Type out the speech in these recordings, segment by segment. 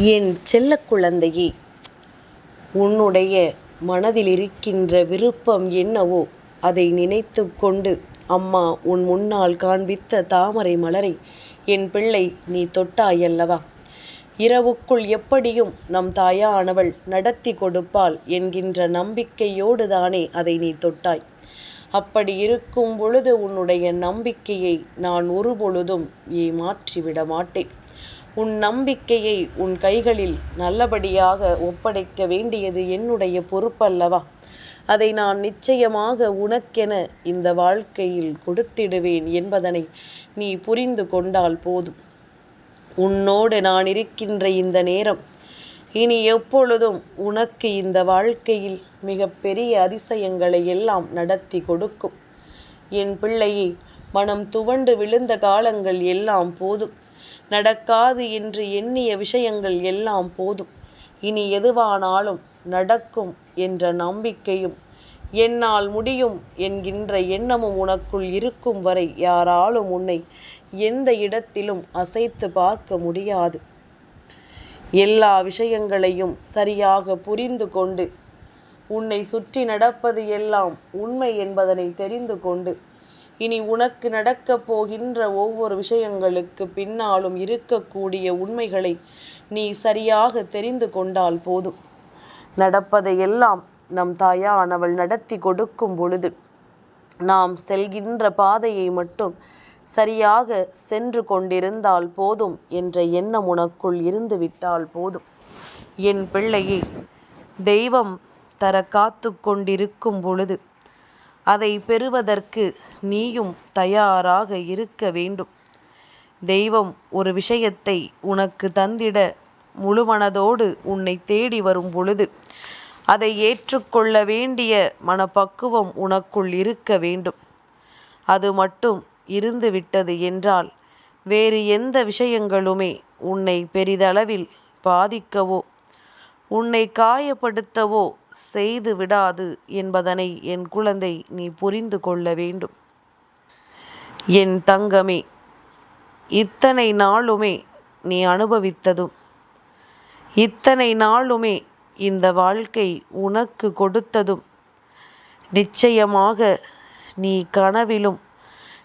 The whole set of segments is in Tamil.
என் செல்ல குழந்தையே உன்னுடைய மனதில் இருக்கின்ற விருப்பம் என்னவோ அதை நினைத்து கொண்டு அம்மா உன் முன்னால் காண்பித்த தாமரை மலரை என் பிள்ளை நீ தொட்டாயல்லவா? இரவுக்குள் எப்படியும் நம் தாயானவள் நடத்தி கொடுப்பாள் என்கின்ற நம்பிக்கையோடு தானே அதை நீ தொட்டாய். அப்படி இருக்கும் பொழுது உன்னுடைய நம்பிக்கையை நான் ஒருபொழுதும் ஏமாற்றிவிட மாட்டேன். உன் நம்பிக்கையை உன் கைகளில் நல்லபடியாக ஒப்படைக்க வேண்டியது என்னுடைய பொறுப்பல்லவா? அதை நான் நிச்சயமாக உனக்கென இந்த வாழ்க்கையில் கொடுத்திடுவேன் என்பதனை நீ புரிந்து கொண்டால் போதும். உன்னோடு நான் இருக்கின்ற இந்த நேரம் இனி எப்பொழுதும் உனக்கு இந்த வாழ்க்கையில் மிகப்பெரிய அதிசயங்களை எல்லாம் நடத்தி கொடுக்கும். என் பிள்ளையை மனம் துவண்டு விழுந்த காலங்கள் எல்லாம் போதும். நடக்காது என்று எண்ணிய விஷயங்கள் எல்லாம் போதும். இனி எதுவானாலும் நடக்கும் என்ற நம்பிக்கையும் என்னால் முடியும் என்கின்ற எண்ணமும் உனக்குள் இருக்கும் வரை யாராலும் உன்னை எந்த இடத்திலும் அசைத்து பார்க்க முடியாது. எல்லா விஷயங்களையும் சரியாக புரிந்து கொண்டு உன்னை சுற்றி நடப்பது எல்லாம் உண்மை என்பதனை தெரிந்து கொண்டு இனி உனக்கு நடக்கப் போகின்ற ஒவ்வொரு விஷயங்களுக்கு பின்னாலும் இருக்கக்கூடிய உண்மைகளை நீ சரியாக தெரிந்து கொண்டால் போதும். நடப்பதையெல்லாம் நம் தாயானவள் நடத்தி கொடுக்கும் பொழுது நாம் செல்கின்ற பாதையை மட்டும் சரியாக சென்று கொண்டிருந்தால் போதும் என்ற எண்ணம் உனக்குள் இருந்துவிட்டால் போதும். என் பிள்ளையே தெய்வம் தர காத்து கொண்டிருக்கும் பொழுது அதை பெறுவதற்கு நீயும் தயாராக இருக்க வேண்டும். தெய்வம் ஒரு விஷயத்தை உனக்கு தந்திட முழுமனதோடு உன்னை தேடி வரும் பொழுது அதை ஏற்றுக்கொள்ள வேண்டிய மனப்பக்குவம் உனக்குள் இருக்க வேண்டும். அது மட்டும் இருந்துவிட்டது என்றால் வேறு எந்த விஷயங்களுமே உன்னை பெரிதளவில் பாதிக்கவோ உன்னை காயப்படுத்தவோ செய்து விடாது என்பதனை என் குழந்தை நீ புரிந்து கொள்ள வேண்டும். என் தங்கமே இத்தனை நாளுமே நீ அனுபவித்ததும் இத்தனை நாளுமே இந்த வாழ்க்கை உனக்கு கொடுத்ததும் நிச்சயமாக நீ கனவிலும்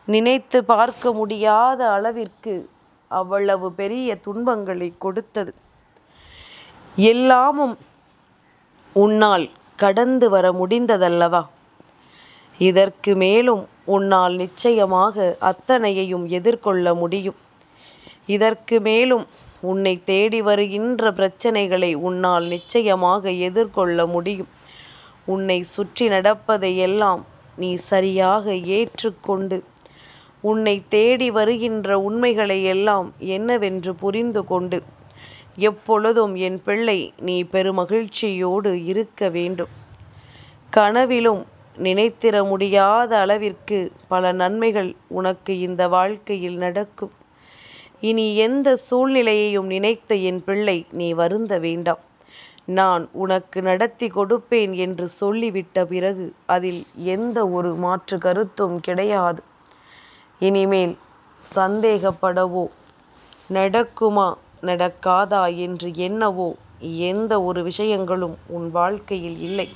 நினைத்து பார்க்க முடியாத அளவிற்கு அவ்வளவு பெரிய துன்பங்களை கொடுத்தது. எல்லாமும் உன்னால் கடந்து வர முடிந்ததல்லவா? இதற்கு மேலும் உன்னால் நிச்சயமாக அத்தனையையும் எதிர்கொள்ள முடியும். இதற்கு மேலும் உன்னை தேடி வருகின்ற பிரச்சனைகளை உன்னால் நிச்சயமாக எதிர்கொள்ள முடியும். உன்னை சுற்றி நடப்பதையெல்லாம் நீ சரியாக ஏற்றுக்கொண்டு உன்னை தேடி வருகின்ற உண்மைகளை எல்லாம் என்னவென்று புரிந்து கொண்டு எப்பொழுதும் என் பிள்ளை நீ பெருமகிழ்ச்சியோடு இருக்க வேண்டும். கனவிலும் நினைத்திட முடியாத அளவிற்கு பல நன்மைகள் உனக்கு இந்த வாழ்க்கையில் நடக்கும். இனி எந்த சூழ்நிலையையும் நினைத்த என் பிள்ளை நீ வருந்த வேண்டாம். நான் உனக்கு நடத்தி கொடுப்பேன் என்று சொல்லிவிட்ட பிறகு அதில் எந்த ஒரு மாற்று கருத்தும் கிடையாது. இனிமேல் சந்தேகப்படவோ நடக்குமா நடக்காதா என்று என்னவோ எந்த ஒரு விஷயங்களும் உன் வாழ்க்கையில் இல்லை.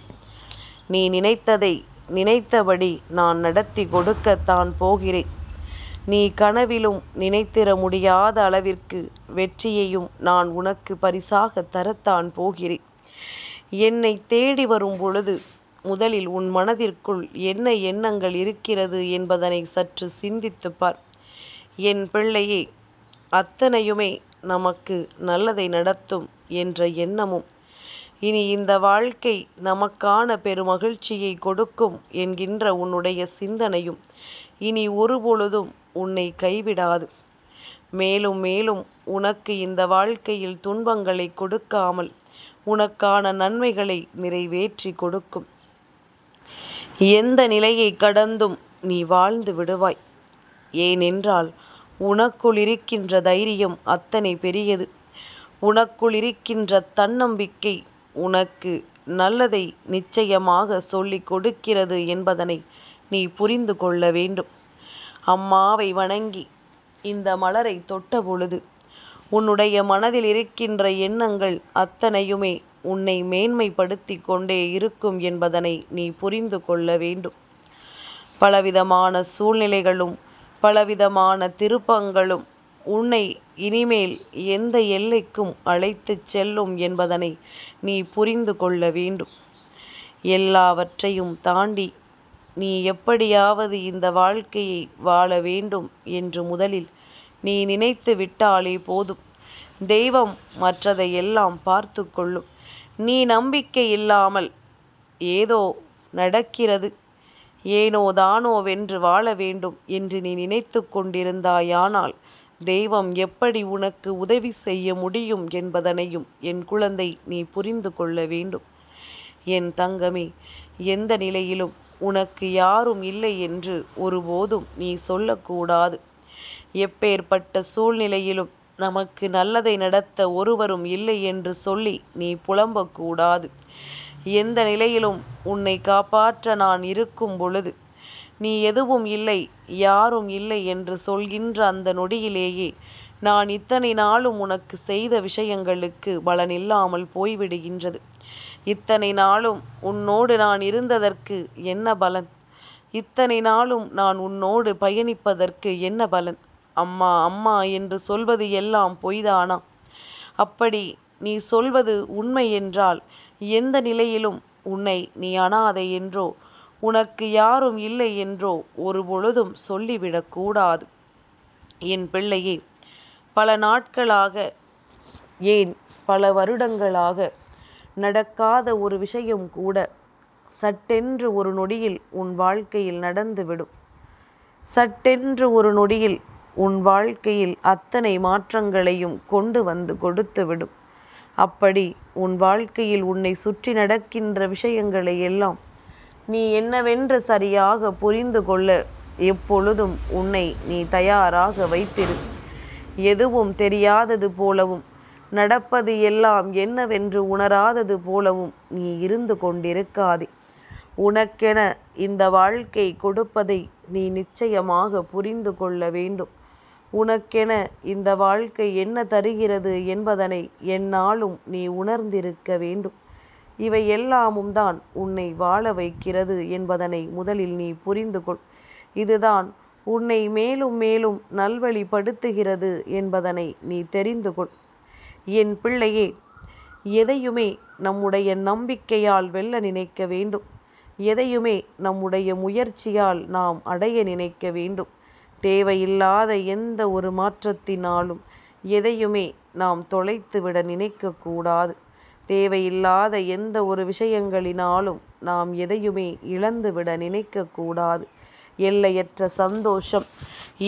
நீ நினைத்ததை நினைத்தபடி நான் நடத்தி கொடுக்கத்தான் போகிறேன். நீ கனவிலும் நினைத்திட முடியாத அளவிற்கு வெற்றியையும் நான் உனக்கு பரிசாக தரத்தான் போகிறேன். என்னை தேடி வரும் பொழுது முதலில் உன் மனதிற்குள் என்ன எண்ணங்கள் இருக்கிறது என்பதனை சற்று சிந்தித்துப் பார். என் பிள்ளையே அத்தனையுமே நமக்கு நல்லதை நடத்தும் என்ற எண்ணமும். இனி இந்த வாழ்க்கை நமக்கான பெருமகிழ்ச்சியை கொடுக்கும் என்கின்ற உன்னுடைய சிந்தனையும் இனி ஒருபொழுதும் உன்னை கைவிடாது. மேலும் மேலும் உனக்கு இந்த வாழ்க்கையில் துன்பங்களை கொடுக்காமல் உனக்கான நன்மைகளை நிறைவேற்றி கொடுக்கும். எந்த நிலையை கடந்தும் நீ வாழ்ந்து விடுவாய். ஏனென்றால் உனக்குள் இருக்கின்ற தைரியம் அத்தனை பெரியது. உனக்குள் இருக்கின்ற தன்னம்பிக்கை உனக்கு நல்லதை நிச்சயமாக சொல்லிக் கொடுக்கிறது என்பதனை நீ புரிந்து கொள்ள வேண்டும். அம்மாவை வணங்கி இந்த மலரை தொட்ட பொழுது உன்னுடைய மனதில் இருக்கின்ற எண்ணங்கள் அத்தனையுமே உன்னை மேன்மைப்படுத்தி கொண்டே இருக்கும் என்பதனை நீ புரிந்து கொள்ள வேண்டும். பலவிதமான சூழ்நிலைகளும் பலவிதமான திருப்பங்களும் உன்னை இனிமேல் எந்த எல்லைக்கும் அழைத்துச் செல்லும் என்பதனை நீ புரிந்து கொள்ள வேண்டும். எல்லாவற்றையும் தாண்டி நீ எப்படியாவது இந்த வாழ்க்கையை வாழ வேண்டும் என்று முதலில் நீ நினைத்து விட்டாலே போதும். தெய்வம் மற்றதை எல்லாம் பார்த்து கொள்ளும். நீ நம்பிக்கை இல்லாமல் ஏதோ நடக்கிறது. ஏனோ தானோ வென்று வாழ வேண்டும் என்று நீ நினைத்து கொண்டிருந்தாயானால் தெய்வம் எப்படி உனக்கு உதவி செய்ய முடியும் என்பதனையும் என் குழந்தை நீ புரிந்து கொள்ள வேண்டும். என் தங்கமே எந்த நிலையிலும் உனக்கு யாரும் இல்லை என்று ஒருபோதும் நீ சொல்லக்கூடாது. எப்பேற்பட்ட சூழ்நிலையிலும் நமக்கு நல்லதை நடத்த ஒருவரும் இல்லை என்று சொல்லி நீ புலம்பக்கூடாது. எந்த நிலையிலும் உன்னை காப்பாற்ற நான் இருக்கும் பொழுது நீ எதுவும் இல்லை யாரும் இல்லை என்று சொல்கின்ற அந்த நொடியிலேயே நான் இத்தனை நாளும் உனக்கு செய்த விஷயங்களுக்கு பலனில்லாமல் போய்விடுகின்றது. இத்தனை நாளும் உன்னோடு நான் இருந்ததற்கு என்ன பலன்? இத்தனை நாளும் நான் உன்னோடு பயணிப்பதற்கு என்ன பலன்? அம்மா அம்மா என்று சொல்வது எல்லாம் பொய்தானா? அப்படி நீ சொல்வது உண்மை என்றால் எந்த நிலையிலும் உன்னை நீ அனாதை என்றோ உனக்கு யாரும் இல்லை என்றோ ஒரு பொழுதும் சொல்லிவிடக்கூடாது என் பிள்ளையே பல நாட்களாக ஏன் பல வருடங்களாக நடக்காத ஒரு விஷயம் கூட சட்டென்று ஒரு நொடியில் உன் வாழ்க்கையில் நடந்துவிடும். சட்டென்று ஒரு நொடியில் உன் வாழ்க்கையில் அத்தனை மாற்றங்களையும் கொண்டு வந்து கொடுத்துவிடும். அப்படி உன் வாழ்க்கையில் உன்னை சுற்றி நடக்கின்ற விஷயங்களை எல்லாம் நீ என்னவென்று சரியாக புரிந்து கொள்ள எப்பொழுதும் உன்னை நீ தயாராக வைத்திரு. எதுவும் தெரியாதது போலவும் நடப்பது எல்லாம் என்னவென்று உணராதது போலவும் நீ இருந்து கொண்டிருக்காதே. உனக்கென இந்த வாழ்க்கை கொடுப்பதை நீ நிச்சயமாக புரிந்து கொள்ள வேண்டும். உனக்கென இந்த வாழ்க்கை என்ன தருகிறது என்பதனை என்னாலும் நீ உணர்ந்திருக்க வேண்டும். இவை எல்லாமும் தான் உன்னை வாழ வைக்கிறது என்பதனை முதலில் நீ புரிந்து கொள். இதுதான் உன்னை மேலும் மேலும் நல்வழிப்படுத்துகிறது என்பதனை நீ தெரிந்து கொள். என் பிள்ளையே எதையுமே நம்முடைய நம்பிக்கையால் வெல்ல நினைக்க வேண்டும். எதையுமே நம்முடைய முயற்சியால் நாம் அடைய நினைக்க வேண்டும். தேவையில்லாத எந்த ஒரு மாற்றத்தினாலும் எதையுமே நாம் தொலைத்துவிட நினைக்கக்கூடாது. தேவையில்லாத எந்த ஒரு விஷயங்களினாலும் நாம் எதையுமே இழந்துவிட நினைக்கக்கூடாது. எல்லையற்ற சந்தோஷம்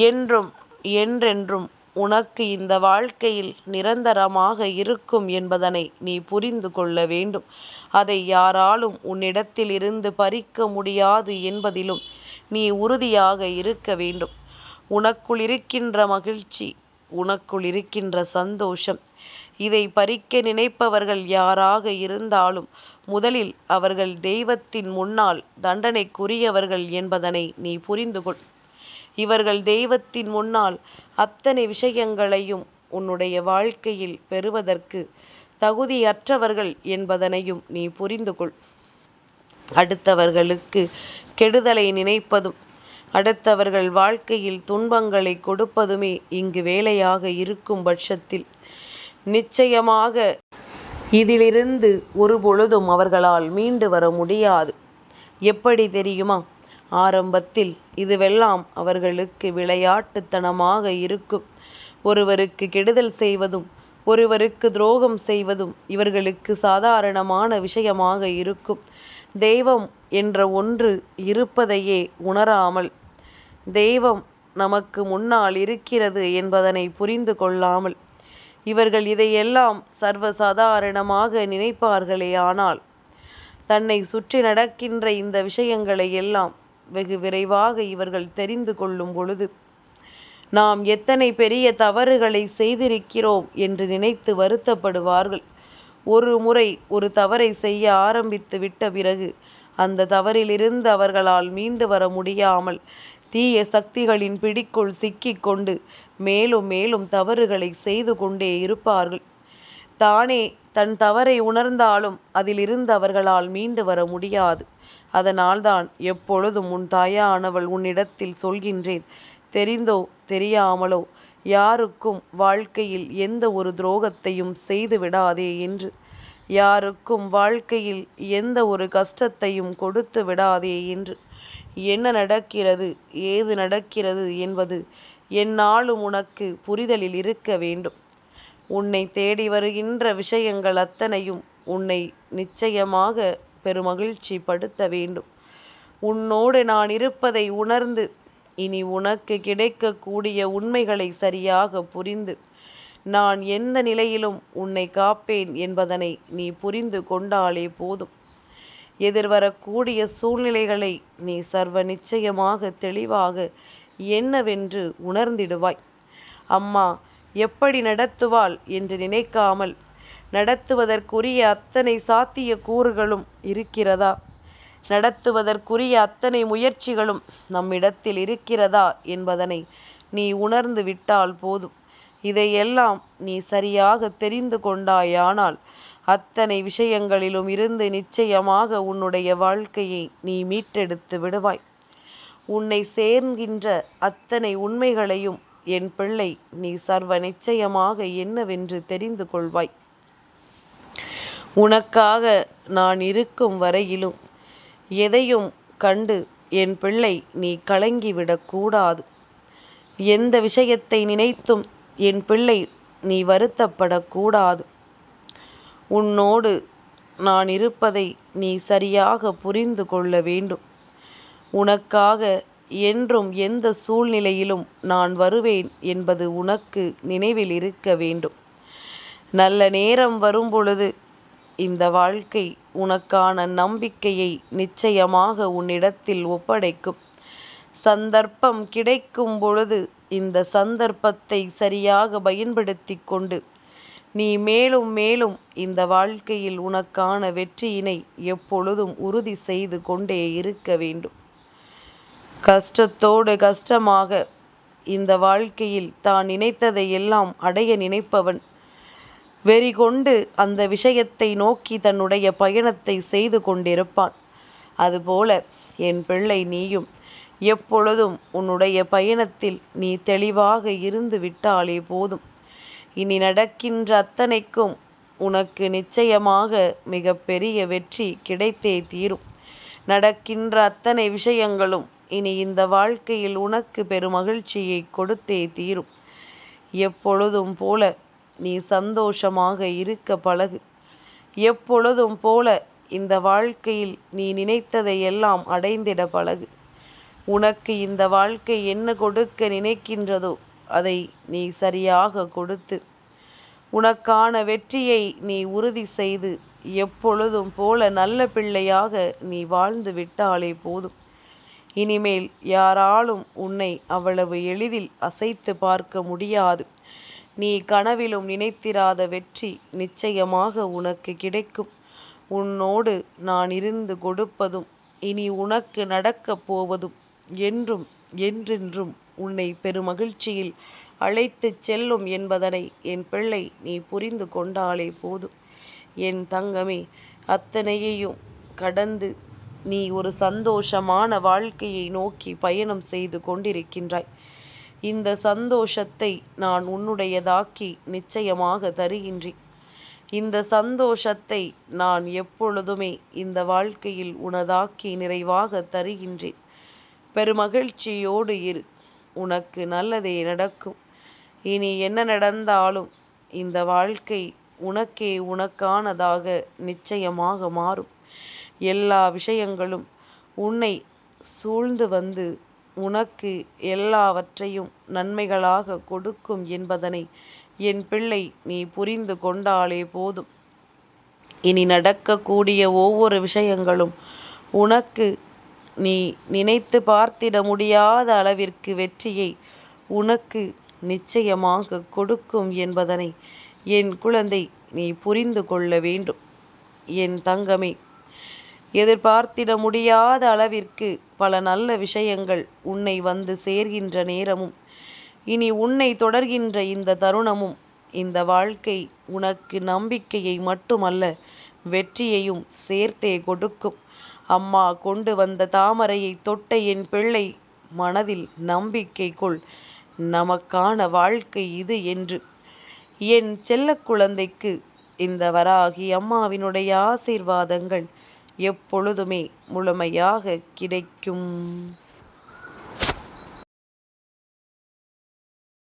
என்றும் என்றென்றும் உனக்கு இந்த வாழ்க்கையில் நிரந்தரமாக இருக்கும் என்பதனை நீ புரிந்து கொள்ள வேண்டும். அதை யாராலும் உன்னிடத்தில் இருந்து பறிக்க முடியாது என்பதிலும் நீ உறுதியாக இருக்க வேண்டும். உனக்குள் இருக்கின்ற மகிழ்ச்சி உனக்குள் இருக்கின்ற சந்தோஷம். இதை பறிக்க நினைப்பவர்கள் யாராக இருந்தாலும் முதலில் அவர்கள் தெய்வத்தின் முன்னால் தண்டனைக்குரியவர்கள் என்பதனை நீ புரிந்து கொள் இவர்கள் தெய்வத்தின் முன்னால் அத்தனை விஷயங்களையும் உன்னுடைய வாழ்க்கையில் பெறுவதற்கு தகுதியற்றவர்கள் என்பதனையும் நீ புரிந்து கொள் அடுத்தவர்களுக்கு கெடுதலை நினைப்பதும் அடுத்தவர்கள் வாழ்க்கையில் துன்பங்களை கொடுப்பதுமே இங்கு வேலையாக இருக்கும் பட்சத்தில். நிச்சயமாக இதிலிருந்து ஒரு பொழுதும் அவர்களால் மீண்டு வர முடியாது. எப்படி தெரியுமா? ஆரம்பத்தில் இதுவெல்லாம் அவர்களுக்கு விளையாட்டுத்தனமாக இருக்கும். ஒருவருக்கு கெடுதல் செய்வதும் ஒருவருக்கு துரோகம் செய்வதும் இவர்களுக்கு சாதாரணமான விஷயமாக இருக்கும். தெய்வம் என்ற ஒன்று இருப்பதையே உணராமல் தெய்வம் நமக்கு முன்னால் இருக்கிறது என்பதனை புரிந்து கொள்ளாமல் இவர்கள் இதையெல்லாம் சர்வசாதாரணமாக நினைப்பார்களே ஆனால் தன்னை சுற்றி நடக்கின்ற இந்த விஷயங்களை எல்லாம் வெகு விரைவாக இவர்கள் தெரிந்து கொள்ளும் பொழுது நாம் எத்தனை பெரிய தவறுகளை செய்திருக்கிறோம் என்று நினைத்து வருத்தப்படுவார்கள். ஒரு முறை ஒரு தவறை செய்ய ஆரம்பித்து விட்ட பிறகு அந்த தவறிலிருந்து அவர்களால் மீண்டு வர முடியாமல் தீய சக்திகளின் பிடிக்குள் சிக்கிக்கொண்டு மேலும் மேலும் தவறுகளை செய்து கொண்டே இருப்பார்கள். தானே தன் தவறை உணர்ந்தாலும் அதிலிருந்து அவர்களால் மீண்டு வர முடியாது. அதனால்தான் எப்பொழுதும் உன் தாயானவள் உன்னிடத்தில் சொல்கின்றேன். தெரிந்தோ தெரியாமலோ யாருக்கும் வாழ்க்கையில் எந்த ஒரு துரோகத்தையும் செய்து விடாதே என்று. யாருக்கும் வாழ்க்கையில் எந்த ஒரு கஷ்டத்தையும் கொடுத்து விடாதே என்று. என்ன நடக்கிறது? ஏது நடக்கிறது என்பது எந்நாளும் உனக்கு புரிதலில் இருக்க வேண்டும். உன்னை தேடி வருகின்ற விஷயங்கள் அத்தனையும் உன்னை நிச்சயமாக பெருமகிழ்ச்சி படுத்த வேண்டும். உன்னோடு நான் இருப்பதை உணர்ந்து இனி உனக்கு கிடைக்கக்கூடிய உண்மைகளை சரியாக புரிந்து நான் எந்த நிலையிலும் உன்னை காப்பேன் என்பதனை நீ புரிந்து கொண்டாலே போதும். எதிர்வரக்கூடிய சூழ்நிலைகளை நீ சர்வ நிச்சயமாக தெளிவாக என்னவென்று உணர்ந்திடுவாய். அம்மா எப்படி நடத்துவாள் என்று நினைக்காமல் நடத்துவதற்குரிய அத்தனை சாத்திய கூறுகளும் இருக்கிறதா? நடத்துவதற்குரிய அத்தனை முயற்சிகளும் நம்மிடத்தில் இருக்கிறதா என்பதனை நீ உணர்ந்து விட்டால் போதும். இதையெல்லாம் நீ சரியாக தெரிந்து கொண்டாயானால் அத்தனை விஷயங்களிலும் இருந்து நிச்சயமாக உன்னுடைய வாழ்க்கையை நீ மீட்டெடுத்து விடுவாய். உன்னை சேர்கின்ற அத்தனை உண்மைகளையும் என் பிள்ளை நீ சர்வ நிச்சயமாக என்னவென்று தெரிந்து கொள்வாய். உனக்காக நான் இருக்கும் வரையிலும் எதையும் கண்டு என் பிள்ளை நீ கலங்கிவிடக்கூடாது எந்த விஷயத்தை நினைத்தும் என் பிள்ளை நீ வருத்தப்படக்கூடாது உன்னோடு நான் இருப்பதை நீ சரியாக புரிந்து கொள்ள வேண்டும். உனக்காக என்றும் எந்த சூழ்நிலையிலும் நான் வருவேன் என்பது உனக்கு நினைவில் இருக்க வேண்டும். நல்ல நேரம் வரும்பொழுது இந்த வாழ்க்கை உனக்கான நம்பிக்கையை நிச்சயமாக உன்னிடத்தில் ஒப்படைக்கும். சந்தர்ப்பம் கிடைக்கும் பொழுது இந்த சந்தர்ப்பத்தை சரியாக பயன்படுத்தி கொண்டு நீ மேலும் மேலும் இந்த வாழ்க்கையில் உனக்கான வெற்றியினை எப்பொழுதும் உறுதி செய்து கொண்டே இருக்க வேண்டும். கஷ்டத்தோடு கஷ்டமாக இந்த வாழ்க்கையில் தான் நினைத்ததை எல்லாம் அடைய நினைப்பவன் வெறி கொண்டு அந்த விஷயத்தை நோக்கி தன்னுடைய பயணத்தை செய்து கொண்டிருப்பான். அதுபோல என் பிள்ளை நீயும் எப்பொழுதும் உன்னுடைய பயணத்தில் நீ தெளிவாக இருந்து விட்டாலே போதும். இனி நடக்கின்ற அத்தனைக்கும் உனக்கு நிச்சயமாக மிக பெரிய வெற்றி கிடைத்தே தீரும். நடக்கின்ற அத்தனை விஷயங்களும் இனி இந்த வாழ்க்கையில் உனக்கு பெருமகிழ்ச்சியை கொடுத்தே தீரும். எப்பொழுதும் போல நீ சந்தோஷமாக இருக்க பழகு. எப்பொழுதும் போல இந்த வாழ்க்கையில் நீ நினைத்ததை எல்லாம் அடைந்திட பழகு. உனக்கு இந்த வாழ்க்கை என்ன கொடுக்க நினைக்கின்றதோ அதை நீ சரியாக கொடுத்து உனக்கான வெற்றியை நீ உறுதி செய்து எப்பொழுதும் போல நல்ல பிள்ளையாக நீ வாழ்ந்து விட்டாலே போதும். இனிமேல் யாராலும் உன்னை அவ்வளவு எளிதில் அசைத்து பார்க்க முடியாது. நீ கனவிலும் நினைத்திராத வெற்றி நிச்சயமாக உனக்கு கிடைக்கும். உன்னோடு நான் இருந்து கொடுப்பதும் இனி உனக்கு நடக்கப் போவதும் என்றும் என்றென்றும் உன்னை பெருமகிழ்ச்சியில் அழைத்துச் செல்லும் என்பதனை என் பிள்ளை நீ புரிந்து கொண்டாலே போதும். என் தங்கமே அத்தனையையும் கடந்து நீ ஒரு சந்தோஷமான வாழ்க்கையை நோக்கி பயணம் செய்து கொண்டிருக்கின்றாய். இந்த சந்தோஷத்தை நான் உன்னுடையதாக்கி நிச்சயமாக தருகின்றேன். இந்த சந்தோஷத்தை நான் எப்பொழுதுமே இந்த வாழ்க்கையில் உனதாக்கி நிறைவாக தருகின்றேன். பெருமகிழ்ச்சியோடு இரு. உனக்கு நல்லதே நடக்கும். இனி என்ன நடந்தாலும் இந்த வாழ்க்கை உனக்கே உனக்கானதாக நிச்சயமாக மாறும். எல்லா விஷயங்களும் உன்னை சூழ்ந்து வந்து உனக்கு எல்லாவற்றையும் நன்மைகளாக கொடுக்கும் என்பதனை என் பிள்ளை நீ புரிந்து கொண்டாலே போதும். இனி நடக்கக்கூடிய ஒவ்வொரு விஷயங்களும் உனக்கு நீ நினைத்து பார்த்திட முடியாத அளவிற்கு வெற்றியை உனக்கு நிச்சயமாக கொடுக்கும் என்பதனை என் குழந்தை நீ புரிந்து கொள்ள வேண்டும். என் தங்கமே எதிர்பார்த்திட முடியாத அளவிற்கு பல நல்ல விஷயங்கள் உன்னை வந்து சேர்கின்ற நேரமும் இனி உன்னை தொடர்கின்ற இந்த தருணமும் இந்த வாழ்க்கை உனக்கு நம்பிக்கையை மட்டுமல்ல வெற்றியையும் சேர்த்தே கொடுக்கும். அம்மா கொண்டு வந்த தாமரையை தொட்ட என் பிள்ளை மனதில் நம்பிக்கை கொள். நமக்கான வாழ்க்கை இது என்று. என் செல்ல குழந்தைக்கு இந்த வராகி அம்மாவினுடைய ஆசீர்வாதங்கள் எப்பொழுதுமே முழுமையாக கிடைக்கும்.